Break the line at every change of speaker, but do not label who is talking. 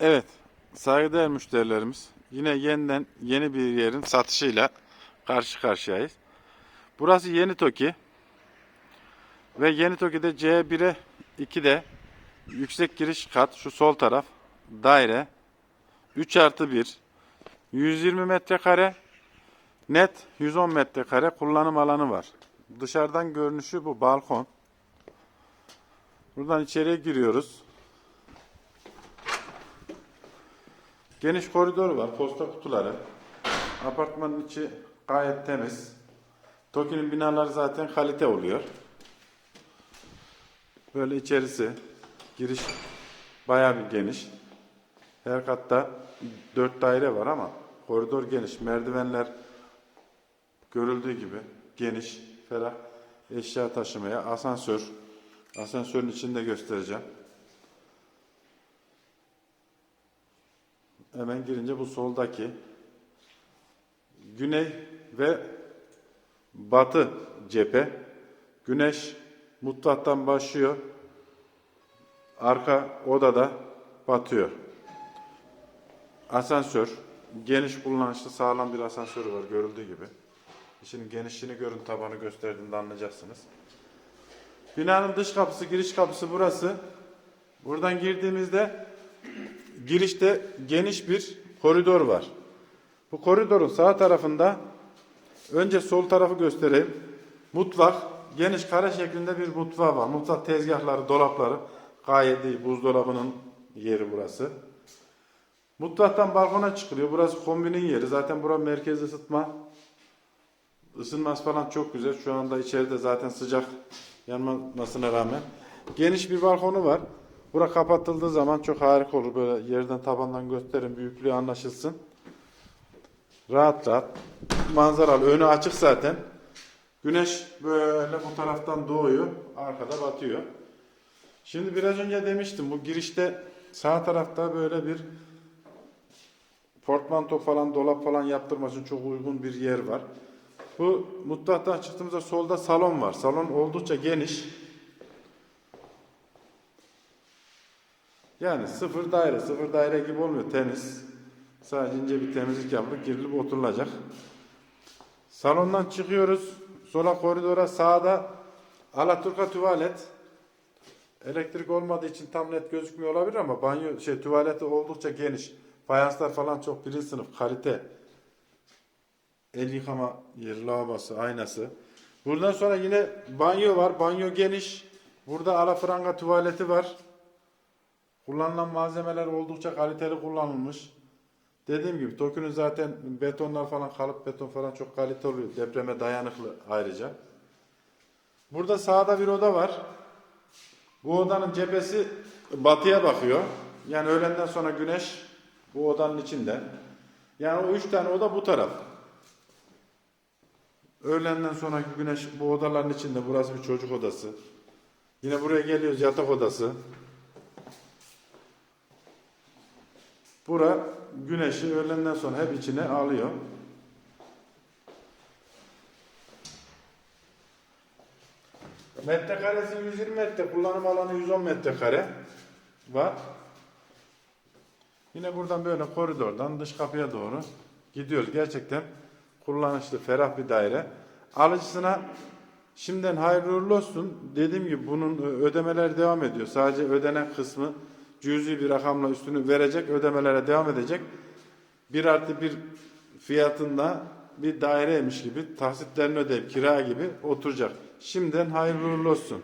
Evet, saygıdeğer müşterilerimiz. Yine yeniden yeni bir yerin satışıyla karşı karşıyayız. Burası Yeni Toki. Ve Yeni Toki'de C1'e 2'de yüksek giriş kat şu sol taraf daire 3 artı 1 120 metrekare net 110 metrekare kullanım alanı var. Dışarıdan görünüşü bu balkon. Buradan içeriye giriyoruz. Geniş koridor var, posta kutuları. Apartmanın içi gayet temiz. Toki'nin binaları zaten kalite oluyor. Böyle içerisi, giriş bayağı bir geniş. Her katta dört daire var ama koridor geniş. Merdivenler görüldüğü gibi geniş, ferah eşya taşımaya, asansör. Asansörün içini de göstereceğim. Hemen girince bu soldaki güney ve batı cephe. Güneş mutfaktan başlıyor. Arka odada batıyor. Asansör. Geniş kullanışlı sağlam bir asansör var görüldüğü gibi. İçinin genişliğini görün tabanı gösterdiğinde anlayacaksınız. Binanın dış kapısı, giriş kapısı burası. Buradan girdiğimizde girişte geniş bir koridor var. Bu koridorun sağ tarafında önce sol tarafı göstereyim. Mutfak, geniş kare şeklinde bir mutfağı var. Mutfak tezgahları, dolapları gayet iyi. Buzdolabının yeri burası. Mutfaktan balkona çıkılıyor. Burası kombinin yeri. Zaten bura merkez ısıtma. Isınması falan çok güzel. Şu anda içeride zaten sıcak yanmasına rağmen. Geniş bir balkonu var. Bura kapatıldığı zaman çok harika olur. Böyle yerden tabandan gösterin. Büyüklüğü anlaşılsın. Rahat rahat. Manzaralı. Önü açık zaten. Güneş böyle bu taraftan doğuyor. Arkada batıyor. Şimdi biraz önce demiştim. Bu girişte sağ tarafta böyle bir portmanto falan dolap falan yaptırmak için çok uygun bir yer var. Bu mutfaktan çıktığımızda solda salon var. Salon oldukça geniş. Yani sıfır daire, sıfır daire gibi olmuyor. Temiz. Sadece ince bir temizlik yapılıp girilip oturulacak. Salondan çıkıyoruz. Sola koridora sağda Alaturka tuvalet. Elektrik olmadığı için tam net gözükmüyor olabilir ama banyo şey tuvaleti oldukça geniş. Fayanslar falan çok birinci sınıf kalite. El yıkama yeri, lavabosu, aynası. Buradan sonra yine banyo var. Banyo geniş. Burada alafranga tuvaleti var. Kullanılan malzemeler oldukça kaliteli kullanılmış. Dediğim gibi Toki'nin zaten betonlar falan kalıp beton falan çok kalite oluyor. Depreme dayanıklı ayrıca. Burada sağda bir oda var. Bu odanın cephesi batıya bakıyor. Yani öğlenden sonra güneş bu odanın içinde. Yani o üç tane oda bu taraf. Öğlenden sonraki güneş bu odaların içinde. Burası bir çocuk odası. Yine buraya geliyoruz yatak odası. Bura güneşi öğlenden sonra hep içine alıyor. Metrekaresi 120 metre, kullanım alanı 110 metrekare var. Yine buradan böyle koridordan dış kapıya doğru gidiyoruz. Gerçekten kullanışlı, ferah bir daire. Alıcısına şimdiden hayırlı olsun. Dediğim gibi bunun ödemeler devam ediyor. Sadece ödenen kısmı cüzi bir rakamla üstünü verecek, ödemelere devam edecek. Bir artı bir fiyatında bir daireymiş gibi taksitlerini ödeyip kira gibi oturacak. Şimdiden hayırlı olsun.